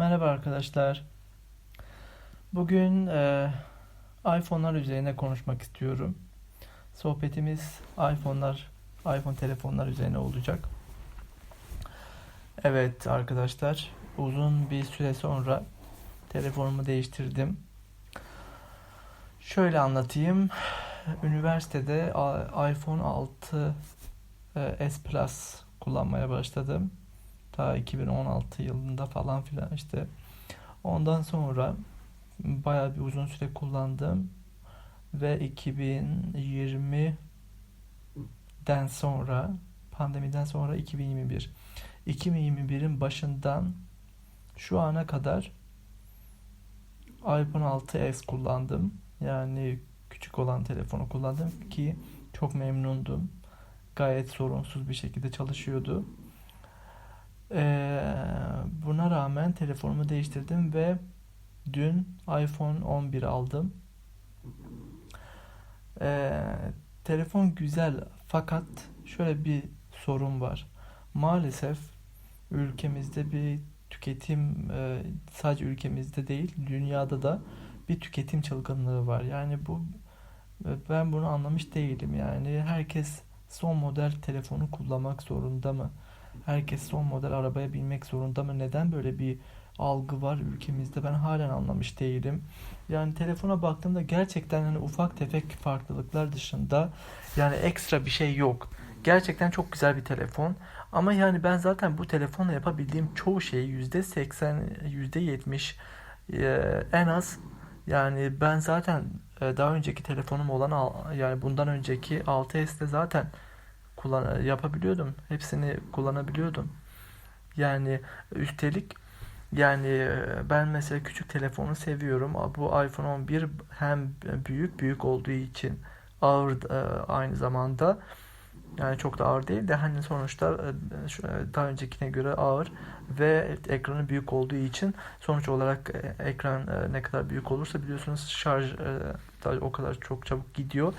Merhaba arkadaşlar. Bugün e, iPhone'lar üzerine konuşmak istiyorum. Sohbetimiz iPhone'lar, iPhone telefonlar üzerine olacak. Evet arkadaşlar, uzun bir süre sonra telefonumu değiştirdim. Şöyle anlatayım. Üniversitede iPhone 6 e, S Plus kullanmaya başladım. Ta 2016 yılında falan filan işte. Ondan sonra bayağı bir uzun süre kullandım ve 2020'den sonra pandemiden sonra 2021 2021'in başından şu ana kadar iPhone 6s kullandım. Yani küçük olan telefonu kullandım ki çok memnundum. Gayet sorunsuz bir şekilde çalışıyordu. Ee, buna rağmen telefonumu değiştirdim ve dün iPhone 11 aldım. Ee, telefon güzel fakat şöyle bir sorun var. Maalesef ülkemizde bir tüketim e, sadece ülkemizde değil dünyada da bir tüketim çılgınlığı var. Yani bu ben bunu anlamış değilim. Yani herkes son model telefonu kullanmak zorunda mı? Herkes son model arabaya binmek zorunda mı? Neden böyle bir algı var ülkemizde? Ben halen anlamış değilim. Yani telefona baktığımda gerçekten hani ufak tefek farklılıklar dışında yani ekstra bir şey yok. Gerçekten çok güzel bir telefon. Ama yani ben zaten bu telefonla yapabildiğim çoğu şeyi %80, %70 e, en az yani ben zaten e, daha önceki telefonum olan yani bundan önceki 6S'te zaten kullan yapabiliyordum. Hepsini kullanabiliyordum. Yani üstelik yani e, ben mesela küçük telefonu seviyorum. Bu iPhone 11 hem büyük büyük olduğu için ağır e, aynı zamanda yani çok da ağır değil de hani sonuçta e, e, daha öncekine göre ağır ve ekranı büyük olduğu için sonuç olarak e, ekran e, ne kadar büyük olursa biliyorsunuz şarj e, da o kadar çok çabuk gidiyor.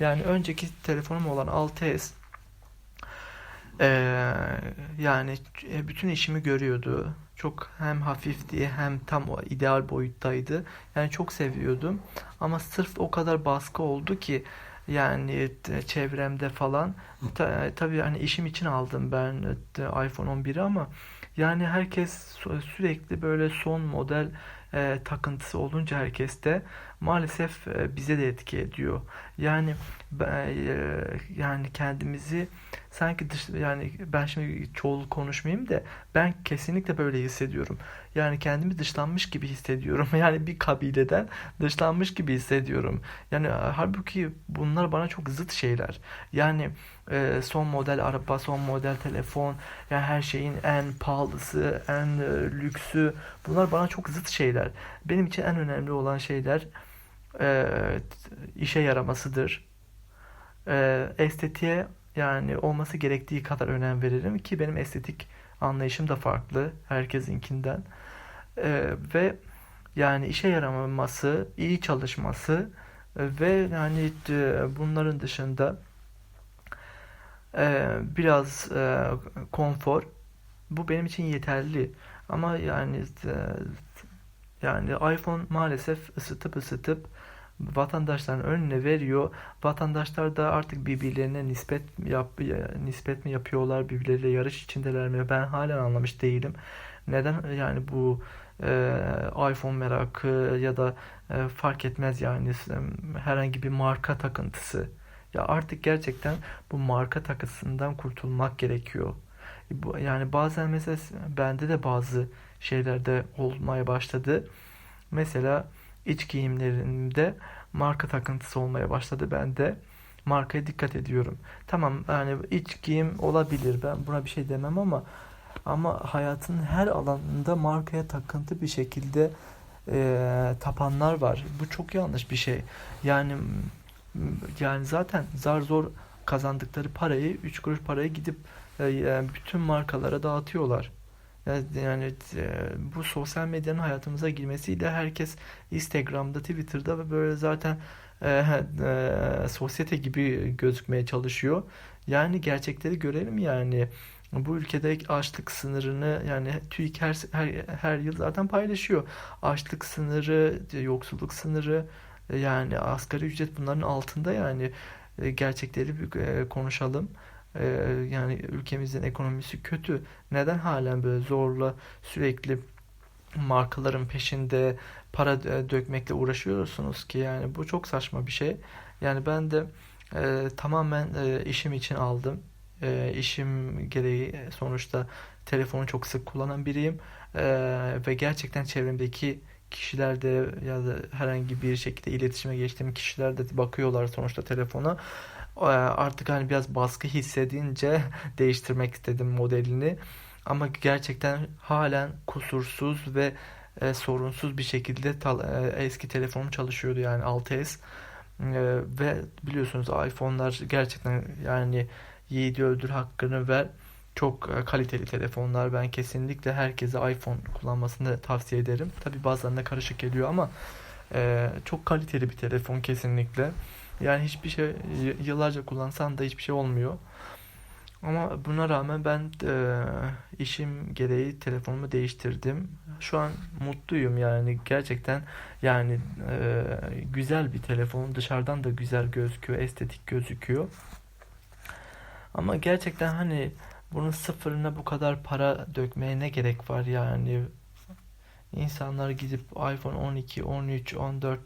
Yani önceki telefonum olan 6S ee, yani e, bütün işimi görüyordu. Çok hem hafifti hem tam o ideal boyuttaydı. Yani çok seviyordum. Ama sırf o kadar baskı oldu ki yani t- çevremde falan. Ta, tabii hani işim için aldım ben e, iPhone 11'i ama yani herkes sü- sürekli böyle son model e, takıntısı olunca herkeste maalesef e, bize de etki ediyor. Yani e, yani kendimizi Sanki dış, yani ben şimdi çoğul konuşmayayım da ben kesinlikle böyle hissediyorum. Yani kendimi dışlanmış gibi hissediyorum. Yani bir kabileden dışlanmış gibi hissediyorum. Yani halbuki bunlar bana çok zıt şeyler. Yani e, son model araba, son model telefon, yani her şeyin en pahalısı, en e, lüksü bunlar bana çok zıt şeyler. Benim için en önemli olan şeyler e, işe yaramasıdır. E, estetiğe yani olması gerektiği kadar önem veririm ki benim estetik anlayışım da farklı herkesinkinden. Ee, ve yani işe yaramaması, iyi çalışması e, ve yani e, bunların dışında e, biraz e, konfor bu benim için yeterli. Ama yani e, yani iPhone maalesef ısıtıp ısıtıp vatandaşların önüne veriyor. Vatandaşlar da artık birbirlerine nispet yap nispet mi yapıyorlar, birbirleriyle yarış içindeler mi? Ben halen anlamış değilim. Neden yani bu e, iPhone merakı ya da e, fark etmez yani e, herhangi bir marka takıntısı. Ya artık gerçekten bu marka takısından kurtulmak gerekiyor. Bu- Yani bazen mesela bende de bazı şeylerde olmaya başladı. Mesela iç giyimlerimde marka takıntısı olmaya başladı bende. Markaya dikkat ediyorum. Tamam yani iç giyim olabilir. Ben buna bir şey demem ama ama hayatın her alanında markaya takıntı bir şekilde e, tapanlar var. Bu çok yanlış bir şey. Yani yani zaten zar zor kazandıkları parayı, 3 kuruş parayı gidip e, yani bütün markalara dağıtıyorlar. Yani, yani e, bu sosyal medyanın hayatımıza girmesiyle herkes Instagram'da, Twitter'da ve böyle zaten e, e, sosyete gibi gözükmeye çalışıyor. Yani gerçekleri görelim yani. Bu ülkede açlık sınırını yani TÜİK her, her, her yıl zaten paylaşıyor. Açlık sınırı, yoksulluk sınırı e, yani asgari ücret bunların altında yani E, gerçekleri bir e, konuşalım. E, Yani ülkemizin ekonomisi kötü. Neden halen böyle zorla sürekli markaların peşinde para dö- dökmekle uğraşıyorsunuz ki yani bu çok saçma bir şey. Yani ben de e, tamamen e, işim için aldım. E, işim gereği e, sonuçta telefonu çok sık kullanan biriyim. E, ve gerçekten çevremdeki kişiler de ya da herhangi bir şekilde iletişime geçtiğim kişiler de bakıyorlar sonuçta telefona. E, artık hani biraz baskı hissedince değiştirmek istedim modelini. Ama gerçekten halen kusursuz ve e, sorunsuz bir şekilde tal- e, eski telefonum çalışıyordu yani 6S. E, ve biliyorsunuz iPhone'lar gerçekten yani yiğidi öldür hakkını ver. Çok e, kaliteli telefonlar. Ben kesinlikle herkese iPhone kullanmasını tavsiye ederim. Tabii bazılarına karışık geliyor ama e, çok kaliteli bir telefon kesinlikle. Yani hiçbir şey yıllarca kullansan da hiçbir şey olmuyor. Ama buna rağmen ben e, işim gereği telefonumu değiştirdim. Şu an mutluyum yani gerçekten yani e, güzel bir telefon. Dışarıdan da güzel gözüküyor, estetik gözüküyor. Ama gerçekten hani bunun sıfırına bu kadar para dökmeye ne gerek var yani? İnsanlar gidip iPhone 12, 13, 14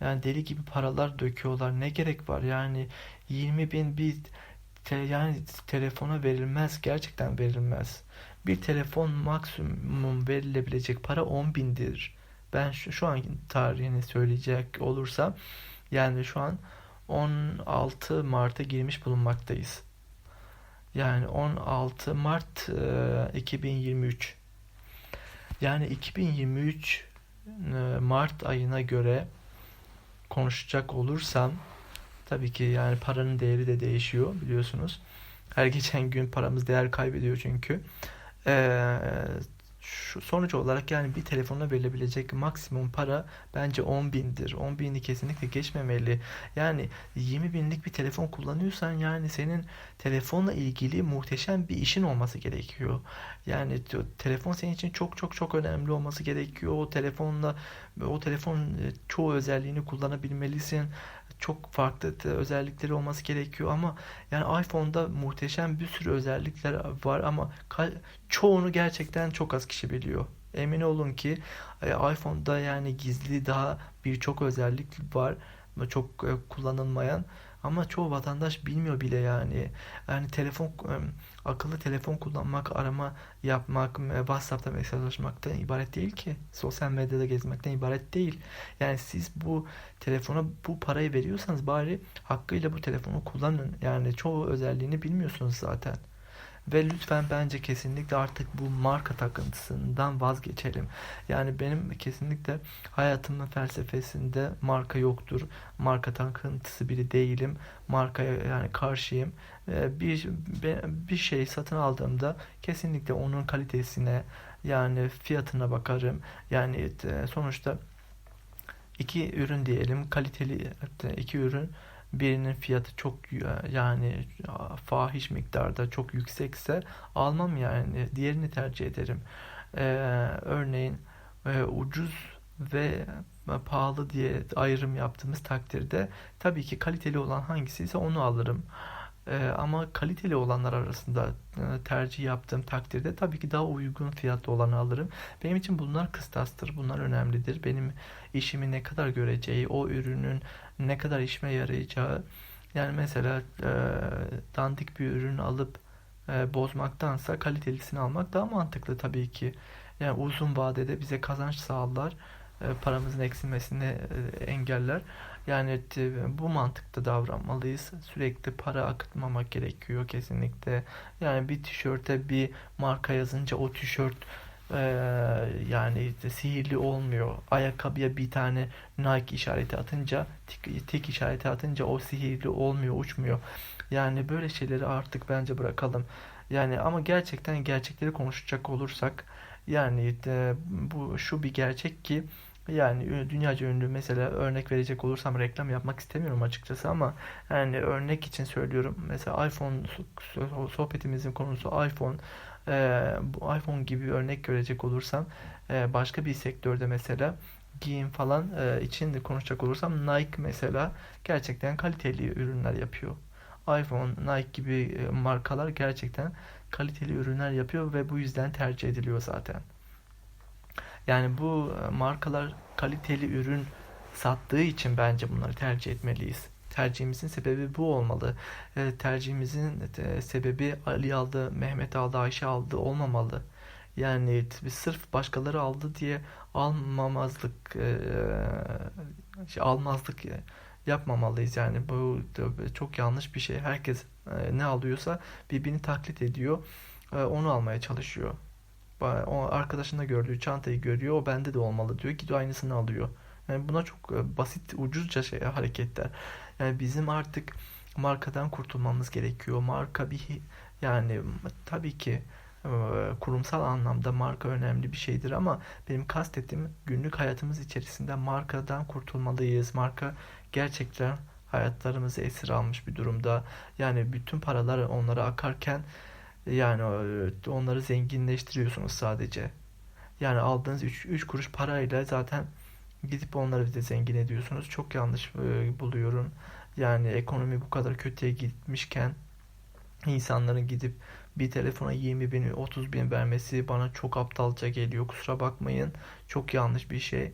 yani deli gibi paralar döküyorlar. Ne gerek var yani 20 bin bir te- yani telefona verilmez. Gerçekten verilmez. Bir telefon maksimum verilebilecek para 10 bindir. Ben şu, şu an tarihini söyleyecek olursam yani şu an 16 Mart'a girmiş bulunmaktayız. Yani 16 Mart e, 2023. Yani 2023 e, Mart ayına göre konuşacak olursam tabii ki yani paranın değeri de değişiyor biliyorsunuz. Her geçen gün paramız değer kaybediyor çünkü. Ee, şu sonuç olarak yani bir telefona verilebilecek maksimum para bence 10 bindir. 10 bini kesinlikle geçmemeli. Yani 20 binlik bir telefon kullanıyorsan yani senin telefonla ilgili muhteşem bir işin olması gerekiyor. Yani te- telefon senin için çok çok çok önemli olması gerekiyor. O telefonla o telefon e, çoğu özelliğini kullanabilmelisin. Çok farklı özellikleri olması gerekiyor ama yani iPhone'da muhteşem bir sürü özellikler var ama çoğunu gerçekten çok az kişi biliyor. Emin olun ki e, iPhone'da yani gizli daha birçok özellik var. Çok e, kullanılmayan ama çoğu vatandaş bilmiyor bile yani. Yani telefon e, akıllı telefon kullanmak, arama yapmak, e, WhatsApp'ta mesajlaşmaktan ibaret değil ki. Sosyal medyada gezmekten ibaret değil. Yani siz bu telefona bu parayı veriyorsanız bari hakkıyla bu telefonu kullanın. Yani çoğu özelliğini bilmiyorsunuz zaten. Ve lütfen bence kesinlikle artık bu marka takıntısından vazgeçelim. Yani benim kesinlikle hayatımın felsefesinde marka yoktur. Marka takıntısı biri değilim. Markaya yani karşıyım. Ee, Bir, bir şey satın aldığımda kesinlikle onun kalitesine yani fiyatına bakarım. Yani e, sonuçta iki ürün diyelim kaliteli e, iki ürün birinin fiyatı çok y- yani fahiş miktarda çok yüksekse almam yani diğerini tercih ederim. Ee, örneğin e, ucuz ve pahalı diye ayrım yaptığımız takdirde tabii ki kaliteli olan hangisi ise onu alırım. Ee, ama kaliteli olanlar arasında e, tercih yaptığım takdirde tabii ki daha uygun fiyatlı olanı alırım. Benim için bunlar kıstastır, bunlar önemlidir. Benim işimi ne kadar göreceği, o ürünün ne kadar işime yarayacağı. Yani mesela e, dandik bir ürün alıp e, bozmaktansa kalitelisini almak daha mantıklı tabii ki. Yani uzun vadede bize kazanç sağlar, paramızın eksilmesini e, engeller. Yani bu mantıkta davranmalıyız. Sürekli para akıtmamak gerekiyor kesinlikle. Yani bir tişörte bir marka yazınca o tişört e, yani sihirli olmuyor. Ayakkabıya bir tane Nike işareti atınca, tik, tik işareti atınca o sihirli olmuyor, uçmuyor. Yani böyle şeyleri artık bence bırakalım. Yani ama gerçekten gerçekleri konuşacak olursak yani e, bu şu bir gerçek ki Yani dünyaca ünlü mesela örnek verecek olursam reklam yapmak istemiyorum açıkçası ama yani örnek için söylüyorum. Mesela iPhone so- sohbetimizin konusu iPhone. Ee, bu iPhone gibi örnek görecek olursam e, başka bir sektörde mesela giyim falan e, için de konuşacak olursam Nike mesela gerçekten kaliteli ürünler yapıyor. iPhone, Nike gibi e, markalar gerçekten kaliteli ürünler yapıyor ve bu yüzden tercih ediliyor zaten. Yani bu e, markalar kaliteli ürün sattığı için bence bunları tercih etmeliyiz. Tercihimizin sebebi bu olmalı. E, tercihimizin e, sebebi Ali aldı, Mehmet aldı, Ayşe aldı olmamalı. Yani sırf başkaları aldı diye almamazlık, e, şey, almazlık e, yapmamalıyız. Yani bu çok yanlış bir şey. Herkes ne alıyorsa birbirini taklit ediyor, e, onu almaya çalışıyor. O arkadaşında gördüğü çantayı görüyor. O bende de olmalı diyor. Gidiyor aynısını alıyor. Yani buna çok e, basit, ucuzca şey hareketler. Yani bizim artık markadan kurtulmamız gerekiyor. Marka bir yani tabii ki e, kurumsal anlamda marka önemli bir şeydir ama benim kastettiğim günlük hayatımız içerisinde markadan kurtulmalıyız. Marka gerçekten hayatlarımızı esir almış bir durumda. Yani bütün paralar onlara akarken yani e, onları zenginleştiriyorsunuz sadece. Yani aldığınız 3 kuruş parayla zaten gidip onları bir de zengin ediyorsunuz. Çok yanlış e, buluyorum. Yani ekonomi bu kadar kötüye gitmişken insanların gidip bir telefona 20 bin, 30 bin vermesi bana çok aptalca geliyor. Kusura bakmayın. Çok yanlış bir şey.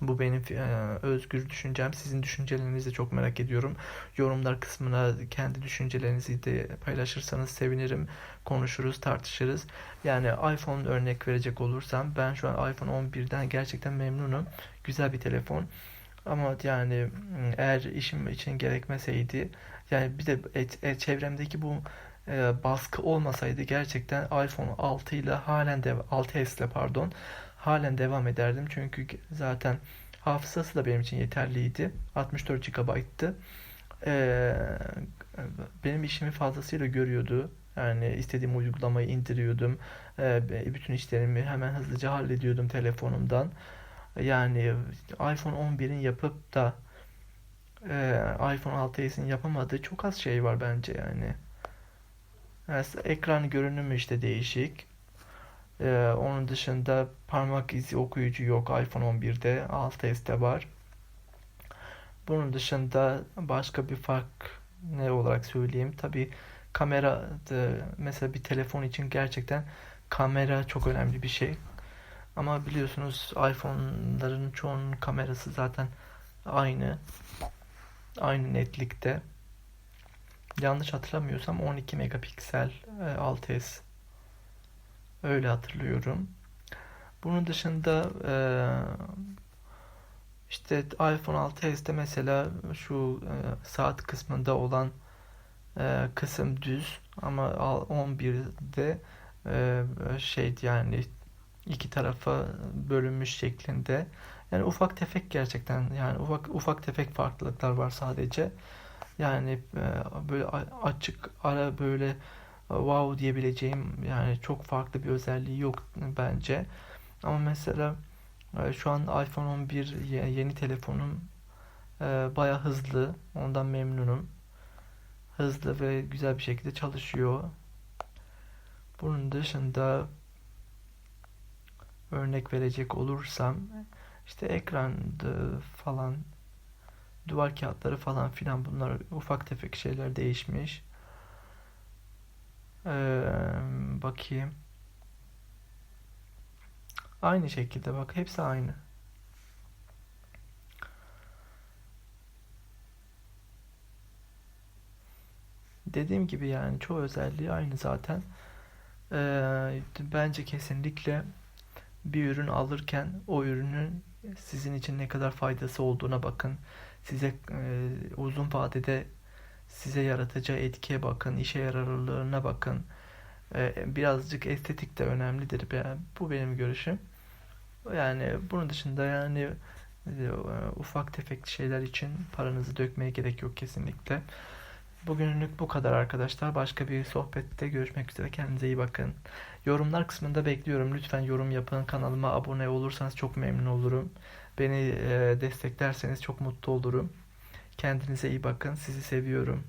Bu benim e, özgür düşüncem. Sizin düşüncelerinizi çok merak ediyorum. Yorumlar kısmına kendi düşüncelerinizi de paylaşırsanız sevinirim. Konuşuruz, tartışırız. Yani iPhone örnek verecek olursam ben şu an iPhone 11'den gerçekten memnunum. Güzel bir telefon. Ama yani eğer işim için gerekmeseydi yani bir de e- e- çevremdeki bu e, baskı olmasaydı gerçekten iPhone 6 ile halen de 6s ile pardon halen devam ederdim. Çünkü zaten hafızası da benim için yeterliydi. 64 GB'tı. Ee, benim işimi fazlasıyla görüyordu. Yani istediğim uygulamayı indiriyordum. Ee, bütün işlerimi hemen hızlıca hallediyordum telefonumdan. Yani iPhone 11'in yapıp da e, iPhone 6s'in yapamadığı çok az şey var bence yani. Yani ekran görünümü işte değişik. Ee, onun dışında parmak izi okuyucu yok iPhone 11'de. 6s'te var. Bunun dışında başka bir fark ne olarak söyleyeyim? Tabii kamera mesela bir telefon için gerçekten kamera çok önemli bir şey. Ama biliyorsunuz iPhone'ların çoğunun kamerası zaten aynı. Aynı netlikte. Yanlış hatırlamıyorsam 12 megapiksel e, 6S. Öyle hatırlıyorum. Bunun dışında e, işte iPhone 6s'te mesela şu e, saat kısmında olan e, kısım düz ama 11'de e, şey yani iki tarafa bölünmüş şeklinde. Yani ufak tefek gerçekten yani ufak ufak tefek farklılıklar var sadece. Yani e, böyle açık ara böyle wow diyebileceğim yani çok farklı bir özelliği yok bence. Ama mesela e, şu an iPhone 11 yeni telefonum e, baya hızlı. Ondan memnunum. Hızlı ve güzel bir şekilde çalışıyor. Bunun dışında örnek verecek olursam işte ekrandı falan duvar kağıtları falan filan bunlar ufak tefek şeyler değişmiş. Ee, bakayım. Aynı şekilde bak hepsi aynı. Dediğim gibi yani çoğu özelliği aynı zaten. Ee, bence kesinlikle bir ürün alırken o ürünün sizin için ne kadar faydası olduğuna bakın. Size e, uzun vadede size yaratacağı etkiye bakın, işe yararlılığına bakın. E, birazcık estetik de önemlidir. Bu benim görüşüm. Yani bunun dışında yani e, ufak tefek şeyler için paranızı dökmeye gerek yok kesinlikle. Bugünlük bu kadar arkadaşlar. Başka bir sohbette görüşmek üzere. Kendinize iyi bakın. Yorumlar kısmında bekliyorum. Lütfen yorum yapın. Kanalıma abone olursanız çok memnun olurum. Beni e, desteklerseniz çok mutlu olurum. Kendinize iyi bakın. Sizi seviyorum.